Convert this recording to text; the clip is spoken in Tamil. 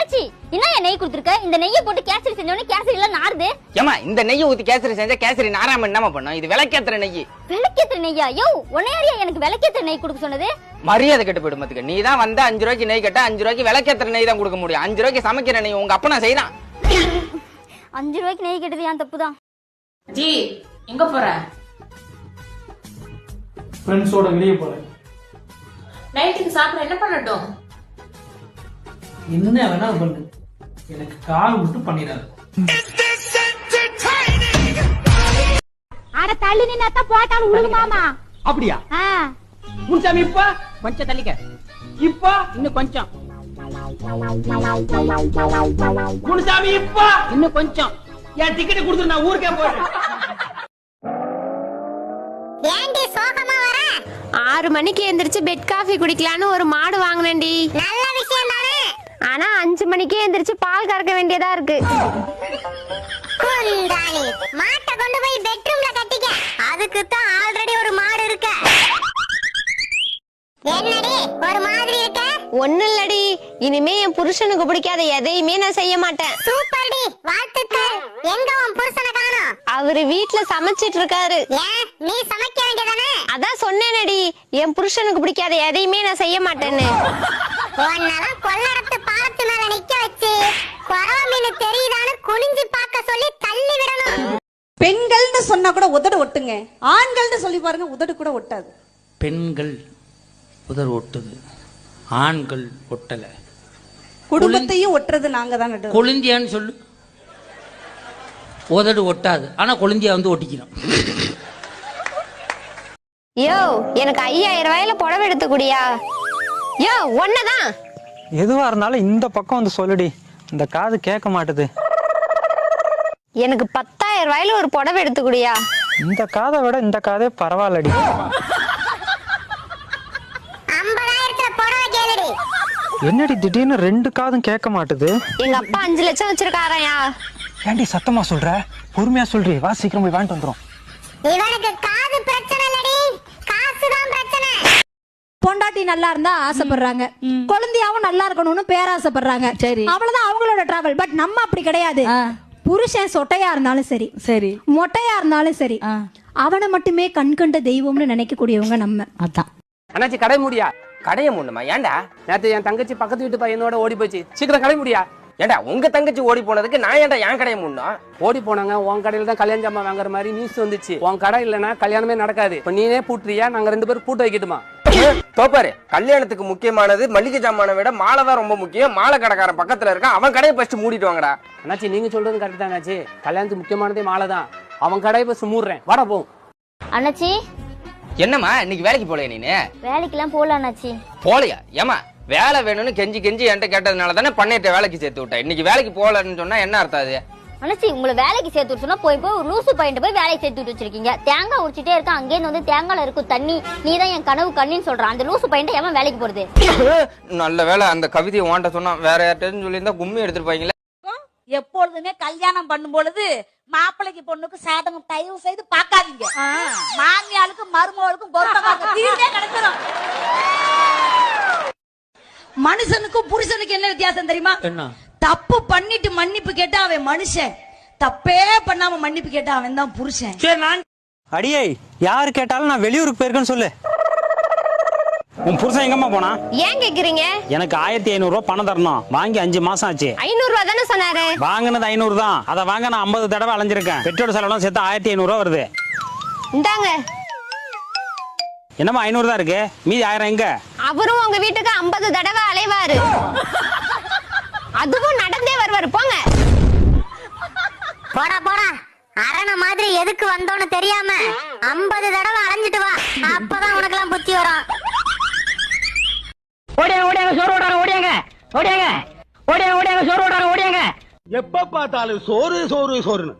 அண்ணாச்சி என்ன என் நெய் கொடுத்துருக்க? இந்த நெய்யை போட்டு கேசரி செஞ்சோடனே கேசரி எல்லாம் நாறுது. ஏமா இந்த நெய்யை ஊத்தி கேசரி செஞ்சா கேசரி நாராம என்னமா பண்ணும்? இது விளக்கேத்துற நெய் விளக்கேத்துற நெய்யா? யோ உன்னையாரியா எனக்கு விளக்கேத்துற நெய் கொடுக்க சொன்னது? மரியாதை கெட்டு போயிடும் பாத்துக்க. நீ தான் வந்து அஞ்சு ரூபாய்க்கு நெய் கேட்டா அஞ்சு ரூபாய்க்கு விளக்கேத்துற நெய் தான் கொடுக்க முடியும். அஞ்சு ரூபாய்க்கு சமைக்கிற நெய் உங்க அப்பா நான் செய்யறான் அஞ்சு ரூபாய்க்கு நெய் கேட்டது என் தப்பு தான் ஜி எங்க போற? ஃப்ரெண்ட்ஸோட வெளியே போறேன். நைட்டுக்கு சாப்பிட என்ன பண்ணட்டும்? என்ன வேணா பண்ணு. எனக்கு கால் மட்டும் பண்ணிடாது. அட தள்ளி நின்னா போட்டாலும் உழுகுமாமா அப்படியா? ஆ. முன்சாமி இப்ப? கொஞ்சம் தள்ளிக்க. இப்ப? இன்னும் கொஞ்சம். முன்சாமி இப்ப? இன்னும் கொஞ்சம். என் டிக்கெட் கொடுத்துரு நான் ஊருக்கே போறேன். ஏண்டி சோகமா வர? ஆறு மணிக்கு எந்திரிச்சு பெட் காஃபி குடிக்கலான்னு ஒரு மாடு வாங்கினேன்டி. நல்ல விஷயம் தானே? ஆனா அஞ்சு மணிக்கே எந்திரிச்சு பால் கறக்க வேண்டியதா இருக்கு. மாட்டை கொண்டு போய் பெட்ரூம்ல கட்டிக்க. அதுக்கு தான் ஆல்ரெடி ஒரு மாடு இருக்க. என்னடி ஒரு மாதிரி இருக்க? ஒண்ணு இல்லடி இனிமே என் புருஷனுக்கு பிடிக்காத எதையுமே நான் செய்ய மாட்டேன். சூப்பர் டி வாழ்த்துக்கள். எங்க உன் புருஷனை காணோம்? அவரு வீட்ல சமைச்சிட்டு இருக்காரு. நீ சமைக்க வேண்டியதானே? அதான் சொன்னேனடி என் புருஷனுக்கு பிடிக்காத எதையுமே நான் செய்ய மாட்டேன்னு. உன்னெல்லாம் கொள்ளடத்து பாலத்து மேல நிக்க வச்சு குறவ மீன் தெரியுதான்னு குனிஞ்சு பார்க்க சொல்லி தள்ளி விடணும். பெண்கள்னு சொன்னா கூட உதடு ஒட்டுங்க. ஆண்கள்னு சொல்லி பாருங்க உதடு கூட ஒட்டாது. பெண்கள் உதர் ஒட்டுது. ஆண்கள் ஒட்டல. குடும்பத்தையும் ஒட்டுறது நாங்க தான் கொழுந்தியான்னு சொல்லு. உதடு ஒட்டாது. ஆனா கொழுந்தியா வந்து ஒட்டிக்கிறோம் யோ எனக்கு ஐயாயிரம் ரூபாயில புடவை எடுத்து குடியா? யோ ஒன்னதான் எதுவா இருந்தாலும் இந்த பக்கம் வந்து சொல்லுடி. இந்த காது கேட்க மாட்டுது. எனக்கு பத்தாயிரம் ரூபாயில ஒரு புடவை எடுத்து குடியா இந்த காதை விட இந்த காதே பரவாயில்லடி. ஐம்பதாயிரத்துல புடவை கேளுடி. என்னடி திடீர்னு ரெண்டு காதும் கேட்க மாட்டுது? எங்க அப்பா அஞ்சு லட்சம் வச்சிருக்காராயா? ஏன்டி சத்தமா சொல்ற? பொறுமையா சொல்றி. வா சீக்கிரம் போய் வாங்கிட்டு வந்துரும். இவனுக்கு காது பிரச்சனை பொண்டாட்டி நல்லா இருந்தா ஆசைப்படுறாங்க. குழந்தையாவும் நல்லா இருக்கணும்னு பேராசைப்படுறாங்க சரி. அவ்வளவுதான் அவங்களோட டிராவல் பட் நம்ம அப்படி கிடையாது. புருஷன் சொட்டையா இருந்தாலும் சரி சரி. மொட்டையா இருந்தாலும் சரி அவனை மட்டுமே கண் கண்ட தெய்வம்னு நினைக்கக்கூடியவங்க நம்ம. அதான். அண்ணாச்சி கடை முடியா? கடையை முன்னுமா ஏன்டா? நேத்து என் தங்கச்சி பக்கத்து வீட்டு பையனோட ஓடி போச்சு. சீக்கிரம் கடை முடியா? ஏன்டா உங்க தங்கச்சி ஓடி போனதுக்கு நான் ஏன்டா என் கடையை முன்னும் ஓடி போனாங்க உன் கடையில தான் கல்யாண ஜாமான் வாங்குற மாதிரி நியூஸ் வந்துச்சு. உன் கடை இல்லைன்னா கல்யாணமே நடக்காது. இப்ப நீனே பூட்டுறியா? நாங்க ரெண்டு பேரும் பூட்ட வைக்கட்டுமா? தோப்பாரு கல்யாணத்துக்கு முக்கியமானது மளிகை ஜாமானை விட மாலை தான் ரொம்ப முக்கியம். மாலை கடைக்காரன் பக்கத்துல இருக்கான் அவன் கடையை ஃபர்ஸ்ட் மூடிட்டு வாங்கடா. அண்ணாச்சி நீங்க சொல்றது கரெக்ட் தான் அண்ணாச்சி. கல்யாணத்துக்கு முக்கியமானதே மாலை தான். அவன் கடையை போய் மூடுறேன் வாடா போ. அண்ணாச்சி? என்னம்மா இன்னைக்கு வேலைக்கு போலையா நீனு? வேலைக்கெல்லாம் போல அண்ணாச்சி. போலையா? ஏமா வேலை வேணும்னு கெஞ்சி கெஞ்சி என்கிட்ட கேட்டதுனால தானே பண்ணிட்ட வேலைக்கு சேர்த்து விட்டேன். இன்னைக்கு வேலைக்கு போகலன்னு சொன்னா என்ன அர்த்தம் அது? அண்ணாச்சி உங்களை வேலைக்கு சேர்த்து சொன்னா போய் போய் ஒரு லூசு பையன் போய் வேலைக்கு சேர்த்து விட்டு வச்சிருக்கீங்க. தேங்காய் உரிச்சிட்டே இருக்க அங்கேருந்து வந்து தேங்காய்ல இருக்கும் தண்ணி நீ தான் என் கனவு கண்ணின்னு சொல்றான். அந்த லூசு பையன் எவன் வேலைக்கு போறது? நல்ல வேலை அந்த கவிதையை வாண்ட சொன்னா வேற யார்கிட்டயும் சொல்லியிருந்தா கும்மி எடுத்துருப்பாங்களே எப்பொழுதுமே கல்யாணம் பண்ணும் பொழுது மாப்பிள்ளைக்கு பொண்ணுக்கு சாதகம் தயவு செய்து பார்க்காதீங்க. மாமியாளுக்கும் மருமகளுக்கும் கிடைச்சிடும் மனுஷனுக்கும் புருஷனுக்கு என்ன வித்தியாசம் தெரியுமா? என்ன? தப்பு பண்ணிட்டு மன்னிப்பு கேட்டா அவன் மனுஷன். தப்பே பண்ணாம மன்னிப்பு கேட்டா அவன் தான் புருஷன். சரி நான் அடியே யாரு கேட்டாலும் நான் வெளியூருக்கு போயிருக்கேன்னு சொல்லு. உன் புருஷன் எங்கம்மா போனா? ஏன் கேக்குறீங்க? எனக்கு ஆயிரத்தி ஐநூறு ரூபாய் பணம் தரணும். வாங்கி அஞ்சு மாசம் ஆச்சு. ஐநூறு ரூபா தானே சொன்னாரு? வாங்கினது ஐநூறு தான். அதை வாங்க நான் ஐம்பது தடவை அலைஞ்சிருக்கேன். பெட்ரோல் செலவுலாம் சேர்த்து ஆயிரத்தி ஐநூறு ரூபா வருது. இந்தாங்க. என்னம்மா ஐநூறு தான் இருக்கு? மீதி ஆயிரம் எங்க? அவரும் உங்க வீட்டுக்கு ஐம்பது தடவை மாதிரி எதுக்கு வந்தோன்னு தெரியாம ஐம்பது தடவை அலைஞ்சிட்டு வா. அப்பதான் உனக்கெல்லாம் புத்தி வரும். ஓடியாங்க ஓடியாங்க சோறு ஓடாங்க ஓடியாங்க ஓடியாங்க. ஓடியாங்க ஓடியாங்க சோறு ஓடாங்க ஓடியாங்க. எப்ப பார்த்தாலும் சோறு சோறு சோறுன்னு.